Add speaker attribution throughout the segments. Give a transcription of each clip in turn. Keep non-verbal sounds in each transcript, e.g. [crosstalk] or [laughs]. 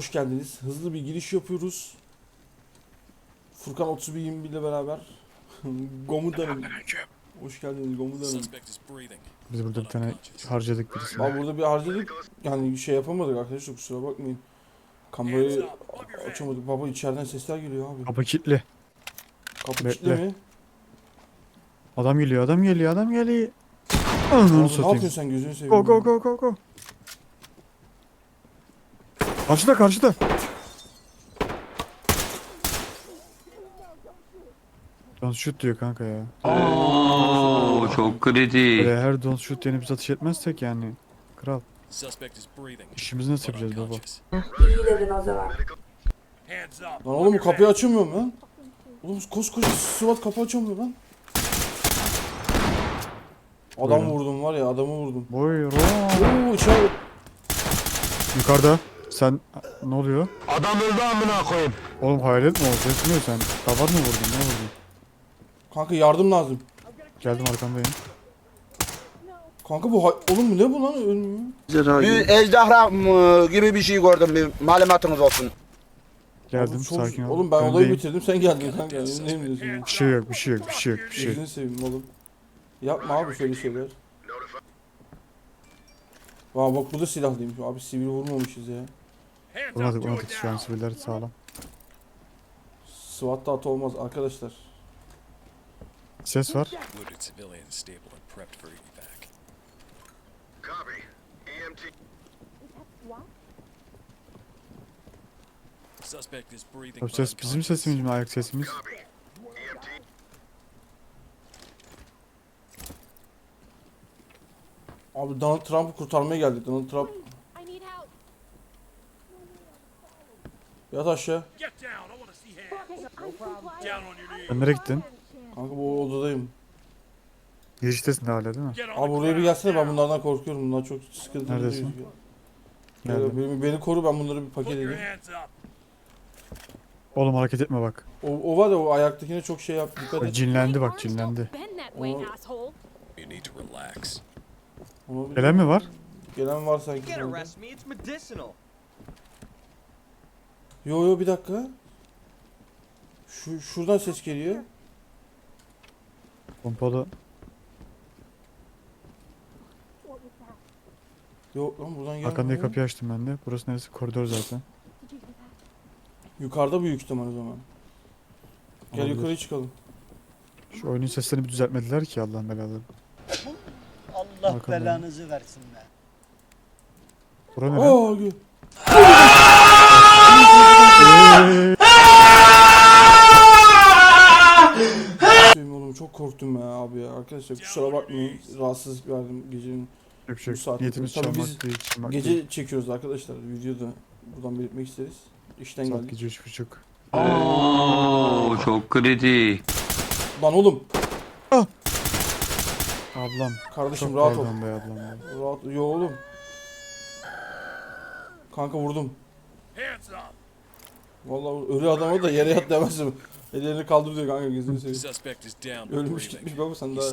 Speaker 1: Hoş geldiniz. Hızlı bir giriş yapıyoruz. Furkan 3121 ile beraber. [laughs] Gomudanım. Hoş geldiniz Gomudanım.
Speaker 2: Biz burada bir tane harcadık birisini.
Speaker 1: Abi burada bir harcadık. Yani şey yapamadık arkadaşlar kusura bakmayın. Kamerayı açamadık. Baba içeriden sesler geliyor abi.
Speaker 2: Kapı kilitli.
Speaker 1: Kapı kilitli mi?
Speaker 2: Adam geliyor, adam geliyor, adam geliyor. Ananı
Speaker 1: ne yapıyorsun
Speaker 2: satayım.
Speaker 1: sen gözünü seveyim.
Speaker 2: Go go go go go. Karşıda karşıda. Don't shoot diyor kanka ya.
Speaker 3: Oo çok kritik.
Speaker 2: Böyle her don't shoot diye biz atış etmezsek yani. Kral. İşimizi nasıl yapacağız baba?
Speaker 4: İyi dedin o zaman.
Speaker 1: Lan oğlum kapıyı açamıyorum lan. Oğlum koskoca SWAT kapı açamıyor lan. Adam
Speaker 2: Buyurun.
Speaker 1: vurdum var ya adamı vurdum.
Speaker 2: Buyurun.
Speaker 1: Oo içeri.
Speaker 2: Yukarıda. Sen ne oluyor?
Speaker 3: Adam öldü amına koyayım.
Speaker 2: Oğlum hayalet mi oldu? Sesmiyor sen. Kavar mı vurdun? Ne vurdun?
Speaker 1: Kanka yardım lazım.
Speaker 2: Geldim arkandayım.
Speaker 1: Kanka bu hay- oğlum ne bu lan ölmüyor.
Speaker 5: Bir ejderha mı gibi bir şey gördüm bir malumatınız olsun.
Speaker 2: Geldim
Speaker 1: Oğlum çok-
Speaker 2: sakin ol.
Speaker 1: Oğlum ben olayı
Speaker 2: Öndeyim.
Speaker 1: bitirdim sen geldin kanka. Ne ne diyorsun? ya?
Speaker 2: Bir şey yok, bir şey yok, bir şey yok, bir şey yok.
Speaker 1: Gözünü seveyim oğlum. Yapma abi şöyle şeyler. Aa bak bu da silahlıymış. Abi sivil vurmamışız ya.
Speaker 2: Vurmadık, vurmadık. Şu an siviller sağlam.
Speaker 1: SWAT da at olmaz arkadaşlar.
Speaker 2: Ses var.
Speaker 6: Wounded civilian stable and prepped for evac. Suspect is breathing.
Speaker 2: O
Speaker 6: but
Speaker 2: ses bizim sesimiz mi? Ayak sesimiz.
Speaker 1: Abi Donald Trump'ı kurtarmaya geldik. Donald Trump
Speaker 6: your knees.
Speaker 2: Sen nereye gittin?
Speaker 1: Kanka bu odadayım.
Speaker 2: Giriştesin de hala değil mi?
Speaker 1: Abi buraya bir gelsene ben bunlardan korkuyorum. Bunlar çok sıkıntılı.
Speaker 2: Neredesin?
Speaker 1: gözüküyor.
Speaker 2: Geldim.
Speaker 1: Beni, beni koru ben bunları bir paket edeyim.
Speaker 2: Oğlum hareket etme bak.
Speaker 1: O, o var ya o ayaktakine çok şey yap dikkat et.
Speaker 2: cinlendi bak cinlendi.
Speaker 6: You need to relax.
Speaker 1: Onu bir-
Speaker 2: Gelen mi var?
Speaker 1: Gelen var sanki.
Speaker 7: Me, it's medicinal.
Speaker 1: Yo yo bir dakika. Şu şuradan ses geliyor.
Speaker 2: Pompalı.
Speaker 1: Yok lan buradan gelmiyor.
Speaker 2: Arkandaki kapıyı açtım ben de. Burası neresi? Koridor zaten.
Speaker 1: Yukarıda büyük ihtimal o zaman. Gel
Speaker 2: Olabilir.
Speaker 1: yukarı çıkalım.
Speaker 2: Şu oyunun seslerini bir düzeltmediler ki Allah'ın belaları.
Speaker 7: Allah
Speaker 2: Arkandayım.
Speaker 7: belanızı versin be.
Speaker 2: Bura ne lan?
Speaker 1: Aa gö- oğlum çok korktum ya abi ya. Arkadaşlar kusura bakmayın. Rahatsızlık verdim gecenin.
Speaker 2: Şey
Speaker 1: Bu
Speaker 2: yok.
Speaker 1: saatte-
Speaker 2: Niyetimiz
Speaker 1: Tabii
Speaker 2: çalmak
Speaker 1: biz
Speaker 2: değil,
Speaker 1: Gece
Speaker 2: değil.
Speaker 1: çekiyoruz arkadaşlar. Videoda buradan belirtmek isteriz. İşten
Speaker 2: Saat
Speaker 1: geldik.
Speaker 2: gece üç buçuk.
Speaker 3: Oo çok kritik.
Speaker 1: Lan oğlum.
Speaker 2: Ablam.
Speaker 1: Kardeşim
Speaker 2: Çok
Speaker 1: rahat ol.
Speaker 2: pardon be ablam. ya.
Speaker 1: Rahat. Yo oğlum. Kanka vurdum. Vallahi ölü adama da yere yat demezdim. Ellerini kaldır diyor kanka gözünü seveyim. Ölmüş gitmiş baba sen daha.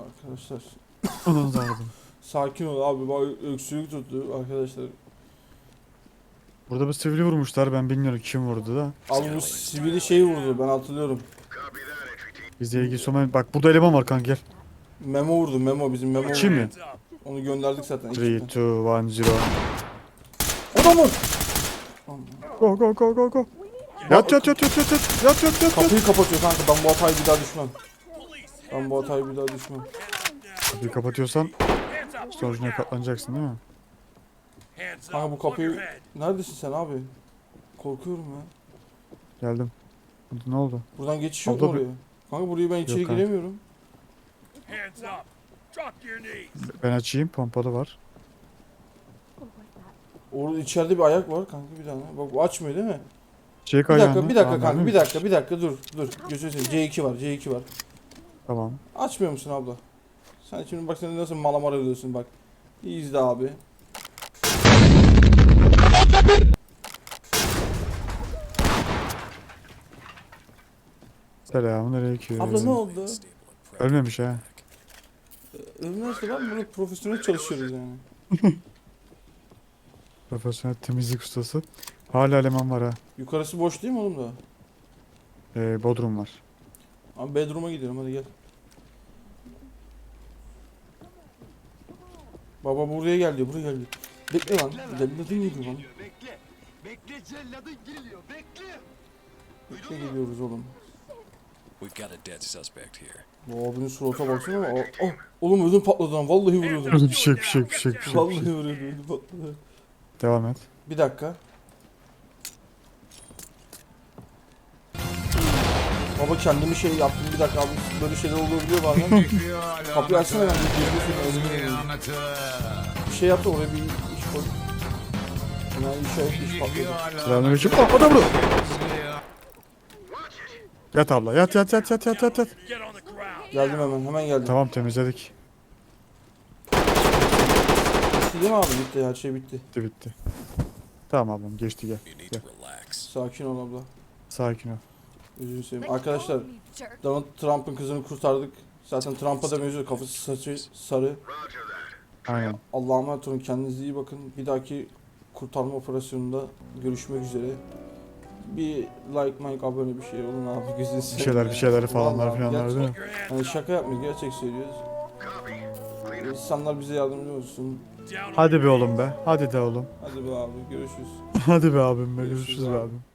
Speaker 1: Arkadaşlar [coughs] sakin ol abi bak öksürük tuttu arkadaşlar.
Speaker 2: Burada bir sivri vurmuşlar ben bilmiyorum kim vurdu da.
Speaker 1: Abi bu sivili şey vurdu ben hatırlıyorum.
Speaker 2: Bizle ilgisi olmayan... Bak burada eleman var kanka gel.
Speaker 1: Memo vurdu Memo bizim Memo vurdu.
Speaker 2: mi?
Speaker 1: Onu gönderdik zaten.
Speaker 2: 3,
Speaker 1: ekipten.
Speaker 2: 2, 1, 0.
Speaker 1: Adam vur.
Speaker 2: Go go go go go. Yat yat yat yat yat yat yat yat yat.
Speaker 1: Kapıyı kapatıyor kanka ben bu hatayı bir daha düşmem. Ben bu hatayı bir daha düşmem.
Speaker 2: Kapıyı kapatıyorsan sonucuna katlanacaksın değil mi?
Speaker 1: Kanka bu kapıyı... Neredesin sen abi? Korkuyorum ya.
Speaker 2: Geldim. Ne oldu?
Speaker 1: Buradan geçiş yok
Speaker 2: Abla
Speaker 1: mu
Speaker 2: bir-
Speaker 1: oraya? Kanka burayı ben içeri
Speaker 2: kanka.
Speaker 1: giremiyorum.
Speaker 6: Hands up. Drop to your knees.
Speaker 2: Ben açayım pompalı var.
Speaker 1: Orada içeride bir ayak var kanka bir tane. Bak bu açmıyor değil mi?
Speaker 2: Çek
Speaker 1: Bir
Speaker 2: ayağını.
Speaker 1: dakika bir dakika
Speaker 2: Tamam,
Speaker 1: kanka bir dakika bir dakika dur dur. Gözünü seveyim C2 var C2 var.
Speaker 2: Tamam.
Speaker 1: Açmıyor musun abla? Sen şimdi bak sen nasıl malamara ediyorsun bak. İyi izle abi.
Speaker 2: Selamun aleyküm.
Speaker 1: Abla ne oldu?
Speaker 2: Ölmemiş ha.
Speaker 1: Üniversite var bunu profesyonel çalışıyoruz yani. [laughs]
Speaker 2: Profesyonel temizlik ustası. Hala eleman var ha.
Speaker 1: Yukarısı boş değil mi oğlum da?
Speaker 2: Ee, Bodrum var.
Speaker 1: Abi bedroom'a gidelim hadi gel. Baba buraya gel diyor, buraya gel diyor. Bekle lan. Celladın geliyor lan.
Speaker 6: Bekle. Bekle celladın geliyor. Bekle.
Speaker 1: Bekle geliyoruz oğlum.
Speaker 6: We've got a dead suspect here.
Speaker 1: Bu abinin surata baksana ama. Oh, oğlum ödüm patladı lan. Vallahi vuruyordum.
Speaker 2: Bir şey bir şey bir şey bir şey.
Speaker 1: Vallahi
Speaker 2: şey.
Speaker 1: vuruyordum. Ödüm patladı.
Speaker 2: Devam et.
Speaker 1: Bir dakika. Baba kendimi şey yaptım bir dakika abi böyle şeyler olabiliyor bazen. Kapıyı açsana ben bir girmesin önüme Bir şey yaptı oraya bir iş koy. Yani iş iş patladı.
Speaker 2: Selamünaleyküm. Oh, adam. Yat abla yat yat yat yat yat yat yat.
Speaker 1: Geldim hemen hemen geldim.
Speaker 2: Tamam temizledik.
Speaker 1: Bitti değil mi abi? Bitti her şey bitti.
Speaker 2: Bitti bitti. Tamam ablam geçti gel. Gel.
Speaker 1: Sakin ol abla.
Speaker 2: Sakin ol.
Speaker 1: Seveyim. Arkadaşlar Donald Trump'ın kızını kurtardık. Zaten Trump'a da benziyor. Kafası saçı sarı.
Speaker 2: Aynen.
Speaker 1: Allah'a emanet olun. Kendinize iyi bakın. Bir dahaki kurtarma operasyonunda görüşmek üzere. Bir like, like, abone bir şey olun abi. [laughs] Gözünü
Speaker 2: Bir şeyler bir şeyler falanlar filanlar değil mi?
Speaker 1: Yani şaka yapmıyoruz. Gerçek söylüyoruz. İnsanlar bize yardımcı olsun.
Speaker 2: Hadi be oğlum be. Hadi de oğlum.
Speaker 1: Hadi be abi. Görüşürüz.
Speaker 2: Hadi be abim be.
Speaker 1: Görüşürüz
Speaker 2: Görüşürüz be
Speaker 1: abi.
Speaker 2: abim.